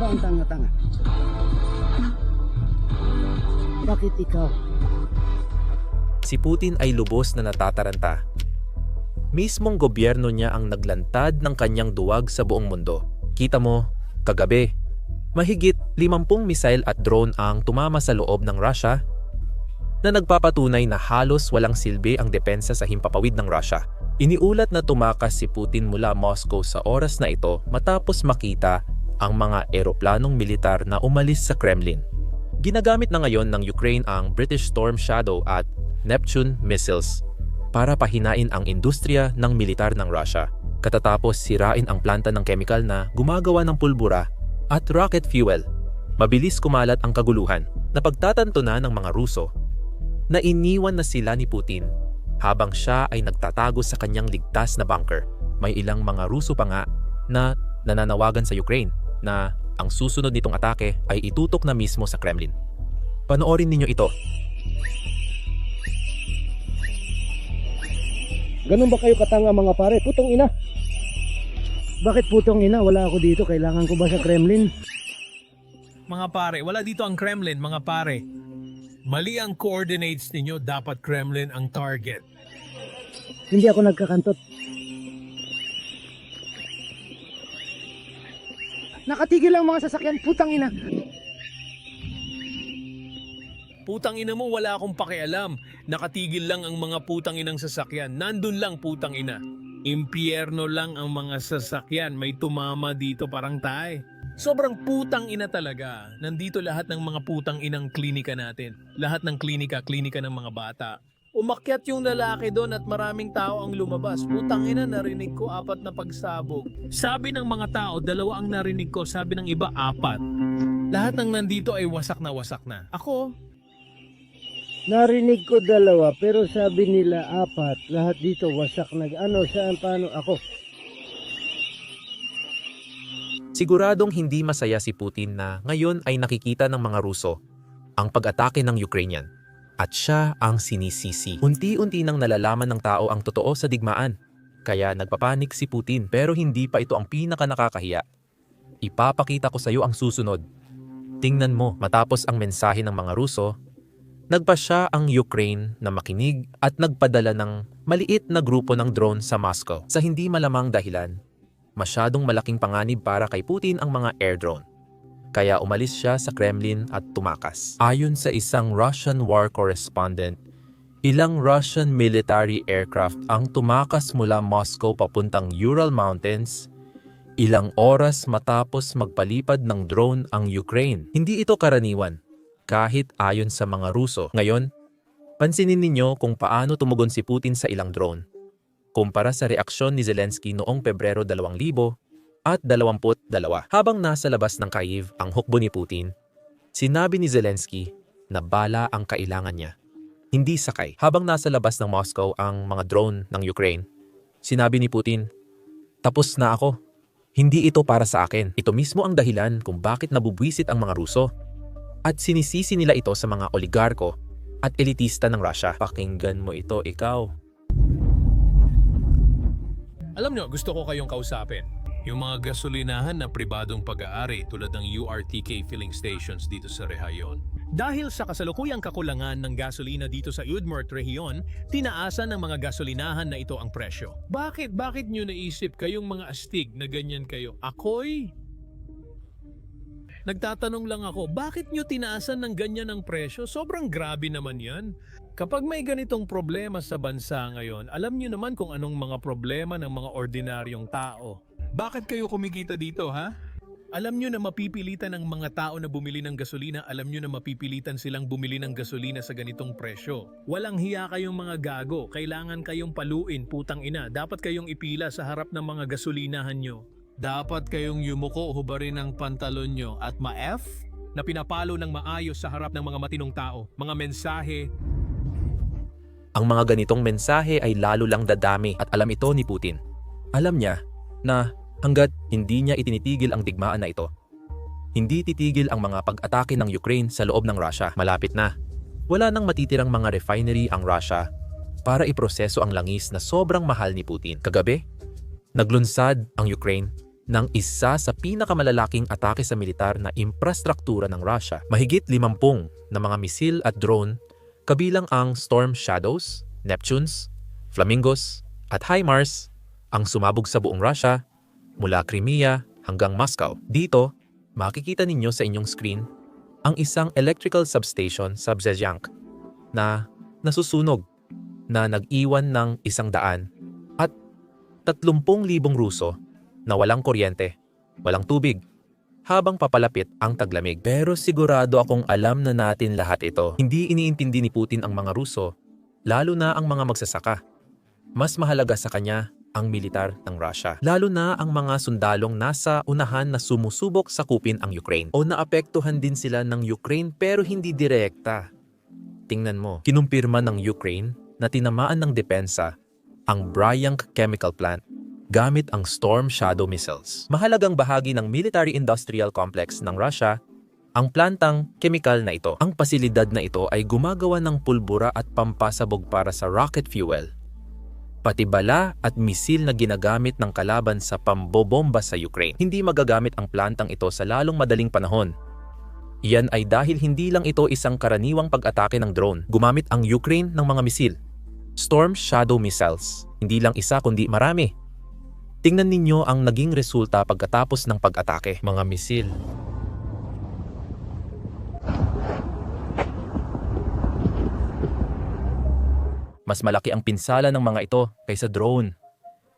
ba ang tanga-tanga? Bakit ikaw? Si Putin ay lubos na natataranta. Mismong gobyerno niya ang naglantad ng kanyang duwag sa buong mundo. Kita mo, kagabi, mahigit 50 missile at drone ang tumama sa loob ng Russia na nagpapatunay na halos walang silbi ang depensa sa himpapawid ng Russia. Iniulat na tumakas si Putin mula Moscow sa oras na ito matapos makita ang mga eroplanong militar na umalis sa Kremlin. Ginagamit na ngayon ng Ukraine ang British Storm Shadow at Neptune missiles para pahinain ang industriya ng militar ng Russia katatapos sirain ang planta ng chemical na gumagawa ng pulbura at rocket fuel. Mabilis kumalat ang kaguluhan na pagtatanto na ng mga Ruso na iniwan na sila ni Putin habang siya ay nagtatago sa kanyang ligtas na bunker. May ilang mga Ruso pa nga na nananawagan sa Ukraine na ang susunod nitong atake ay itutok na mismo sa Kremlin. Panoorin ninyo ito. Ganun ba kayo katanga mga pare? Putong ina. Bakit putong ina? Wala ako dito. Kailangan ko ba sa Kremlin? Mga pare, wala dito ang Kremlin, mga pare. Mali ang coordinates ninyo, dapat Kremlin ang target. Hindi ako nagkakantot. Nakatigil ang mga sasakyan. Putang ina. Putang ina mo, wala akong pakialam. Nakatigil lang ang mga putang inang sasakyan. Nandun lang putang ina. Impyerno lang ang mga sasakyan. May tumama dito parang tay. Sobrang putang ina talaga. Nandito lahat ng mga putang inang klinika natin. Lahat ng klinika, klinika ng mga bata. Umakyat yung lalaki doon at maraming tao ang lumabas. Putang ina, narinig ko apat na pagsabog. Sabi ng mga tao, dalawa ang narinig ko. Sabi ng iba, apat. Lahat ng nandito ay wasak na wasak na. Ako, Narinig ko dalawa pero sabi nila apat. Lahat dito wasak nag ano saan paano ako. Siguradong hindi masaya si Putin na ngayon ay nakikita ng mga Ruso ang pag-atake ng Ukrainian at siya ang sinisisi. Unti-unti nang nalalaman ng tao ang totoo sa digmaan. Kaya nagpapanik si Putin pero hindi pa ito ang pinaka nakakahiya. Ipapakita ko sa iyo ang susunod. Tingnan mo matapos ang mensahe ng mga Ruso, nagpa siya ang Ukraine na makinig at nagpadala ng maliit na grupo ng drone sa Moscow sa hindi malamang dahilan masyadong malaking panganib para kay Putin ang mga air drone. Kaya umalis siya sa Kremlin at tumakas. Ayon sa isang Russian war correspondent, ilang Russian military aircraft ang tumakas mula Moscow papuntang Ural Mountains ilang oras matapos magpalipad ng drone ang Ukraine. Hindi ito karaniwan, kahit ayon sa mga Ruso. Ngayon, pansinin ninyo kung paano tumugon si Putin sa ilang drone kumpara sa reaksyon ni Zelensky noong Pebrero 2000 at 22. Habang nasa labas ng Kyiv ang hukbo ni Putin, sinabi ni Zelensky na bala ang kailangan niya. Hindi sakay. Habang nasa labas ng Moscow ang mga drone ng Ukraine, sinabi ni Putin, Tapos na ako. Hindi ito para sa akin. Ito mismo ang dahilan kung bakit nabubwisit ang mga Ruso. At sinisisi nila ito sa mga oligarko at elitista ng Russia. Pakinggan mo ito, ikaw. Alam nyo, gusto ko kayong kausapin. Yung mga gasolinahan na pribadong pag-aari tulad ng URTK filling stations dito sa Rehayon. Dahil sa kasalukuyang kakulangan ng gasolina dito sa Udmurt Rehiyon, tinaasan ng mga gasolinahan na ito ang presyo. Bakit? Bakit nyo naisip kayong mga astig na ganyan kayo? Ako'y Nagtatanong lang ako, bakit nyo tinaasan ng ganyan ang presyo? Sobrang grabe naman yan. Kapag may ganitong problema sa bansa ngayon, alam nyo naman kung anong mga problema ng mga ordinaryong tao. Bakit kayo kumikita dito, ha? Alam nyo na mapipilitan ng mga tao na bumili ng gasolina, alam nyo na mapipilitan silang bumili ng gasolina sa ganitong presyo. Walang hiya kayong mga gago, kailangan kayong paluin, putang ina. Dapat kayong ipila sa harap ng mga gasolinahan nyo. Dapat kayong yumuko hubarin ang pantalon nyo at ma-F na pinapalo ng maayos sa harap ng mga matinong tao. Mga mensahe, Ang mga ganitong mensahe ay lalo lang dadami at alam ito ni Putin. Alam niya na hanggat hindi niya itinitigil ang digmaan na ito, hindi titigil ang mga pag-atake ng Ukraine sa loob ng Russia. Malapit na. Wala nang matitirang mga refinery ang Russia para iproseso ang langis na sobrang mahal ni Putin. Kagabi, naglunsad ang Ukraine ng isa sa pinakamalalaking atake sa militar na infrastruktura ng Russia. Mahigit 50 na mga misil at drone kabilang ang Storm Shadows, Neptunes, Flamingos at HIMARS ang sumabog sa buong Russia mula Crimea hanggang Moscow. Dito, makikita ninyo sa inyong screen ang isang electrical substation sa Bzezyank na nasusunog na nag-iwan ng isang daan at 30,000 Ruso na walang kuryente, walang tubig, habang papalapit ang taglamig. Pero sigurado akong alam na natin lahat ito. Hindi iniintindi ni Putin ang mga Ruso, lalo na ang mga magsasaka. Mas mahalaga sa kanya ang militar ng Russia. Lalo na ang mga sundalong nasa unahan na sumusubok sakupin ang Ukraine. O naapektuhan din sila ng Ukraine pero hindi direkta. Tingnan mo, kinumpirma ng Ukraine na tinamaan ng depensa ang Bryansk Chemical Plant gamit ang Storm Shadow missiles. Mahalagang bahagi ng military-industrial complex ng Russia ang plantang chemical na ito. Ang pasilidad na ito ay gumagawa ng pulbura at pampasabog para sa rocket fuel. Pati bala at misil na ginagamit ng kalaban sa pambobomba sa Ukraine. Hindi magagamit ang plantang ito sa lalong madaling panahon. Iyan ay dahil hindi lang ito isang karaniwang pag-atake ng drone. Gumamit ang Ukraine ng mga misil. Storm Shadow missiles. Hindi lang isa kundi marami. Tingnan ninyo ang naging resulta pagkatapos ng pag-atake. Mga misil. Mas malaki ang pinsala ng mga ito kaysa drone.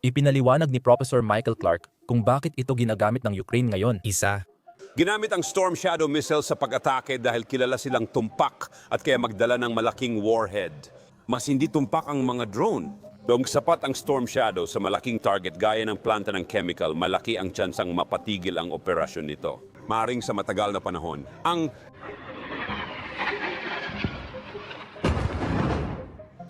Ipinaliwanag ni Professor Michael Clark kung bakit ito ginagamit ng Ukraine ngayon. Isa, Ginamit ang Storm Shadow missile sa pag-atake dahil kilala silang tumpak at kaya magdala ng malaking warhead. Mas hindi tumpak ang mga drone. Dong sapat ang Storm Shadow sa malaking target gaya ng planta ng chemical, malaki ang tsansang mapatigil ang operasyon nito. Maring sa matagal na panahon. Ang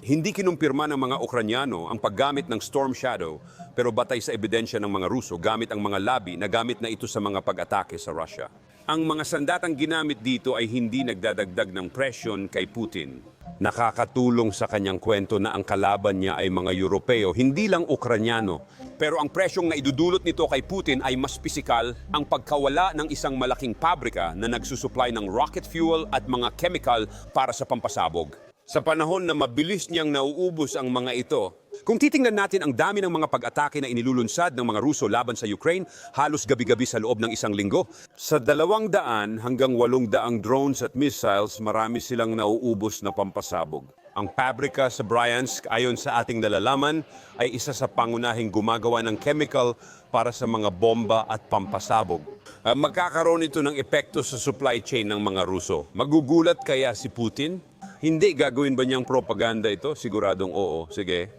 Hindi kinumpirma ng mga Ukranyano ang paggamit ng Storm Shadow pero batay sa ebidensya ng mga Ruso gamit ang mga labi na gamit na ito sa mga pag-atake sa Russia. Ang mga sandatang ginamit dito ay hindi nagdadagdag ng presyon kay Putin. Nakakatulong sa kanyang kwento na ang kalaban niya ay mga Europeo, hindi lang Ukranyano. Pero ang presyong na idudulot nito kay Putin ay mas pisikal ang pagkawala ng isang malaking pabrika na nagsusupply ng rocket fuel at mga chemical para sa pampasabog. Sa panahon na mabilis niyang nauubos ang mga ito, kung titingnan natin ang dami ng mga pag-atake na inilulunsad ng mga Ruso laban sa Ukraine, halos gabi-gabi sa loob ng isang linggo. Sa dalawang daan hanggang walong daang drones at missiles, marami silang nauubos na pampasabog. Ang pabrika sa Bryansk, ayon sa ating nalalaman, ay isa sa pangunahing gumagawa ng chemical para sa mga bomba at pampasabog. Ah, magkakaroon ito ng epekto sa supply chain ng mga Ruso. Magugulat kaya si Putin? Hindi gagawin ba niyang propaganda ito? Siguradong oo. Sige.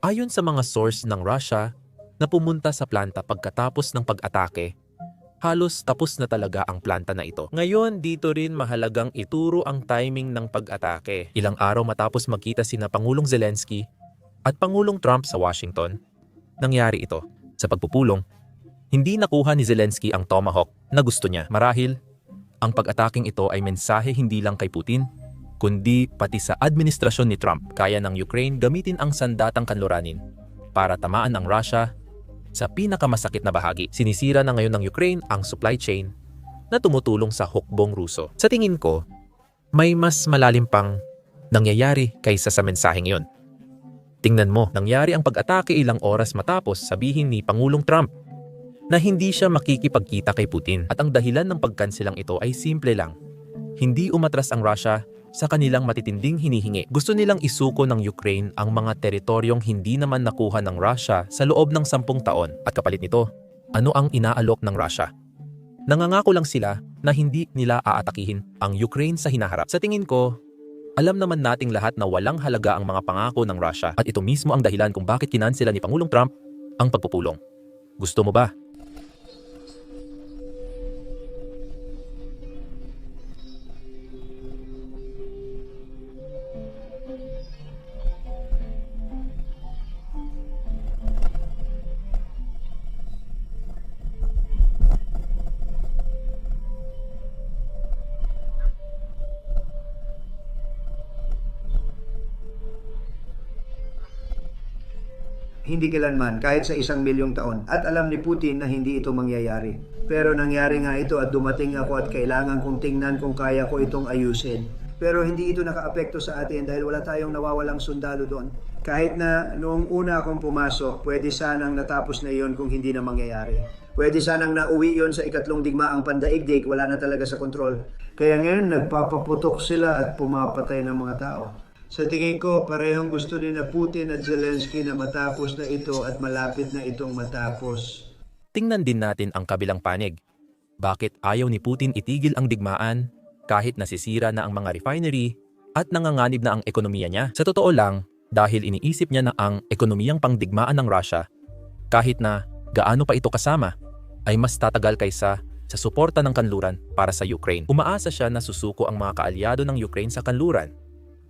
Ayon sa mga source ng Russia na pumunta sa planta pagkatapos ng pag-atake, halos tapos na talaga ang planta na ito. Ngayon, dito rin mahalagang ituro ang timing ng pag-atake. Ilang araw matapos magkita sina Pangulong Zelensky at Pangulong Trump sa Washington, nangyari ito. Sa pagpupulong, hindi nakuha ni Zelensky ang Tomahawk na gusto niya. Marahil, ang pag-ataking ito ay mensahe hindi lang kay Putin, kundi pati sa administrasyon ni Trump. Kaya ng Ukraine gamitin ang sandatang kanluranin para tamaan ang Russia sa pinakamasakit na bahagi. Sinisira na ngayon ng Ukraine ang supply chain na tumutulong sa hukbong Ruso. Sa tingin ko, may mas malalim pang nangyayari kaysa sa mensaheng yon. Tingnan mo, nangyari ang pag-atake ilang oras matapos sabihin ni Pangulong Trump na hindi siya makikipagkita kay Putin at ang dahilan ng pagkansilang ito ay simple lang. Hindi umatras ang Russia sa kanilang matitinding hinihingi. Gusto nilang isuko ng Ukraine ang mga teritoryong hindi naman nakuha ng Russia sa loob ng sampung taon. At kapalit nito, ano ang inaalok ng Russia? Nangangako lang sila na hindi nila aatakihin ang Ukraine sa hinaharap. Sa tingin ko, alam naman nating lahat na walang halaga ang mga pangako ng Russia at ito mismo ang dahilan kung bakit kinansela ni Pangulong Trump ang pagpupulong. Gusto mo ba Hindi kailanman, kahit sa isang milyong taon. At alam ni Putin na hindi ito mangyayari. Pero nangyari nga ito at dumating ako at kailangan kong tingnan kung kaya ko itong ayusin. Pero hindi ito nakaapekto sa atin dahil wala tayong nawawalang sundalo doon. Kahit na noong una akong pumasok, pwede sanang natapos na yon kung hindi na mangyayari. Pwede sanang nauwi yon sa ikatlong digmaang pandaigdig, wala na talaga sa kontrol. Kaya ngayon nagpapaputok sila at pumapatay ng mga tao. Sa tingin ko, parehong gusto ni na Putin at Zelensky na matapos na ito at malapit na itong matapos. Tingnan din natin ang kabilang panig. Bakit ayaw ni Putin itigil ang digmaan kahit nasisira na ang mga refinery at nanganganib na ang ekonomiya niya? Sa totoo lang, dahil iniisip niya na ang ekonomiyang pangdigmaan ng Russia, kahit na gaano pa ito kasama, ay mas tatagal kaysa sa suporta ng kanluran para sa Ukraine. Umaasa siya na susuko ang mga kaalyado ng Ukraine sa kanluran,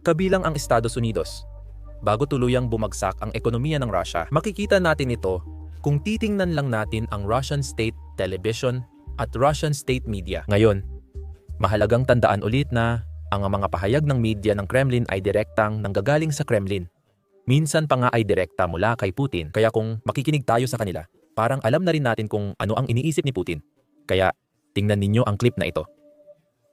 kabilang ang Estados Unidos. Bago tuluyang bumagsak ang ekonomiya ng Russia, makikita natin ito kung titingnan lang natin ang Russian state television at Russian state media. Ngayon, mahalagang tandaan ulit na ang mga pahayag ng media ng Kremlin ay direktang nanggagaling sa Kremlin. Minsan pa nga ay direkta mula kay Putin. Kaya kung makikinig tayo sa kanila, parang alam na rin natin kung ano ang iniisip ni Putin. Kaya tingnan ninyo ang clip na ito.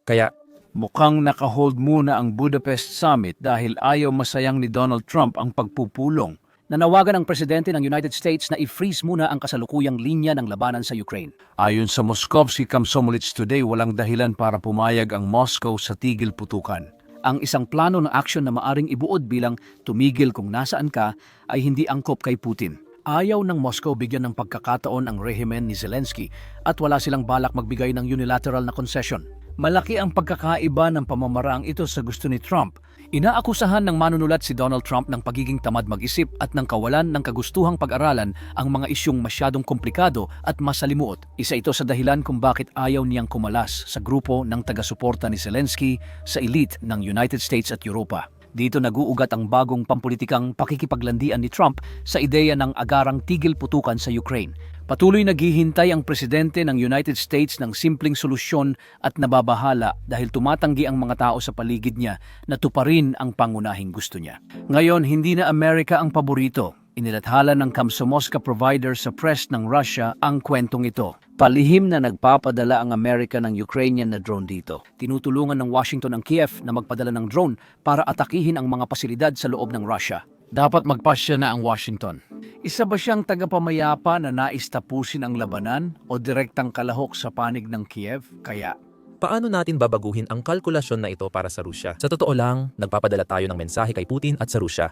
Kaya Mukhang nakahold muna ang Budapest Summit dahil ayaw masayang ni Donald Trump ang pagpupulong. Nanawagan ang presidente ng United States na i-freeze muna ang kasalukuyang linya ng labanan sa Ukraine. Ayon sa Moskovsky Komsomolets Today, walang dahilan para pumayag ang Moscow sa tigil putukan. Ang isang plano ng aksyon na maaring ibuod bilang tumigil kung nasaan ka ay hindi angkop kay Putin. Ayaw ng Moscow bigyan ng pagkakataon ang rehimen ni Zelensky at wala silang balak magbigay ng unilateral na concession. Malaki ang pagkakaiba ng pamamaraang ito sa gusto ni Trump. Inaakusahan ng manunulat si Donald Trump ng pagiging tamad mag-isip at ng kawalan ng kagustuhang pag-aralan ang mga isyong masyadong komplikado at masalimuot. Isa ito sa dahilan kung bakit ayaw niyang kumalas sa grupo ng taga-suporta ni Zelensky sa elite ng United States at Europa. Dito naguugat ang bagong pampulitikang pakikipaglandian ni Trump sa ideya ng agarang tigil putukan sa Ukraine. Patuloy naghihintay ang presidente ng United States ng simpleng solusyon at nababahala dahil tumatanggi ang mga tao sa paligid niya na tuparin ang pangunahing gusto niya. Ngayon, hindi na Amerika ang paborito. Inilathala ng Kamsomoska provider sa press ng Russia ang kwentong ito. Palihim na nagpapadala ang Amerika ng Ukrainian na drone dito. Tinutulungan ng Washington ang Kiev na magpadala ng drone para atakihin ang mga pasilidad sa loob ng Russia. Dapat magpasya na ang Washington. Isa ba siyang tagapamayapa na nais tapusin ang labanan o direktang kalahok sa panig ng Kiev? Kaya paano natin babaguhin ang kalkulasyon na ito para sa Rusya? Sa totoo lang, nagpapadala tayo ng mensahe kay Putin at sa Rusya.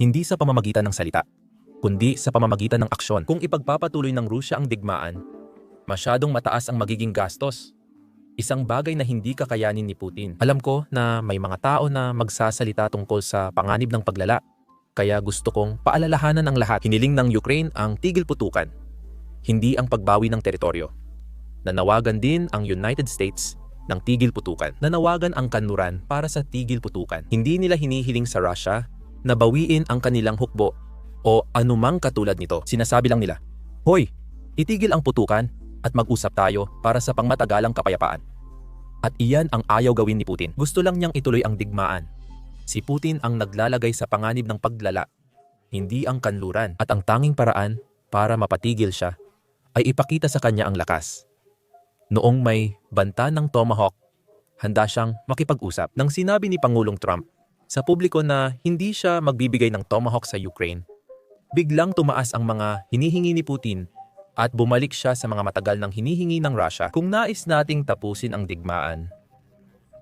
Hindi sa pamamagitan ng salita, kundi sa pamamagitan ng aksyon. Kung ipagpapatuloy ng Rusya ang digmaan, masyadong mataas ang magiging gastos. Isang bagay na hindi kakayanin ni Putin. Alam ko na may mga tao na magsasalita tungkol sa panganib ng paglala. Kaya gusto kong paalalahanan ang lahat. Hiniling ng Ukraine ang tigil putukan, hindi ang pagbawi ng teritoryo. Nanawagan din ang United States ng tigil putukan. Nanawagan ang kanluran para sa tigil putukan. Hindi nila hinihiling sa Russia na bawiin ang kanilang hukbo o anumang katulad nito. Sinasabi lang nila, Hoy, itigil ang putukan at mag-usap tayo para sa pangmatagalang kapayapaan. At iyan ang ayaw gawin ni Putin. Gusto lang niyang ituloy ang digmaan. Si Putin ang naglalagay sa panganib ng paglala, hindi ang kanluran. At ang tanging paraan para mapatigil siya ay ipakita sa kanya ang lakas. Noong may banta ng Tomahawk, handa siyang makipag-usap. Nang sinabi ni Pangulong Trump sa publiko na hindi siya magbibigay ng Tomahawk sa Ukraine, biglang tumaas ang mga hinihingi ni Putin at bumalik siya sa mga matagal ng hinihingi ng Russia. Kung nais nating tapusin ang digmaan,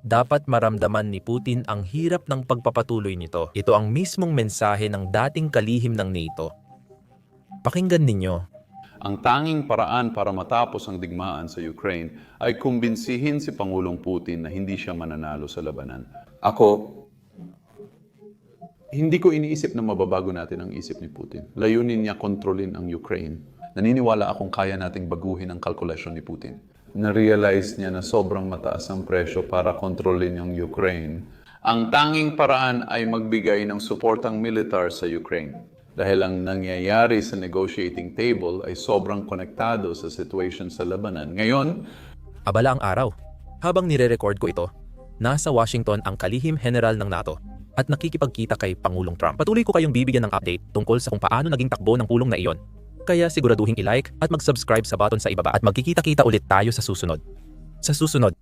dapat maramdaman ni Putin ang hirap ng pagpapatuloy nito. Ito ang mismong mensahe ng dating kalihim ng NATO. Pakinggan ninyo Ang tanging paraan para matapos ang digmaan sa Ukraine ay kumbinsihin si Pangulong Putin na hindi siya mananalo sa labanan. Ako, hindi ko iniisip na mababago natin ang isip ni Putin. Layunin niya kontrolin ang Ukraine. Naniniwala akong kaya nating baguhin ang kalkulasyon ni Putin. Na-realize niya na sobrang mataas ang presyo para kontrolin ang Ukraine. Ang tanging paraan ay magbigay ng suportang militar sa Ukraine. Dahil ang nangyayari sa negotiating table ay sobrang konektado sa situation sa labanan. Ngayon, Abala ang araw. Habang nire-record ko ito, nasa Washington ang kalihim general ng NATO. at nakikipagkita kay Pangulong Trump. Patuloy ko kayong bibigyan ng update tungkol sa kung paano naging takbo ng pulong na iyon. Kaya siguraduhin i-like at mag-subscribe sa button sa ibaba at magkikita-kita ulit tayo sa susunod. Sa susunod,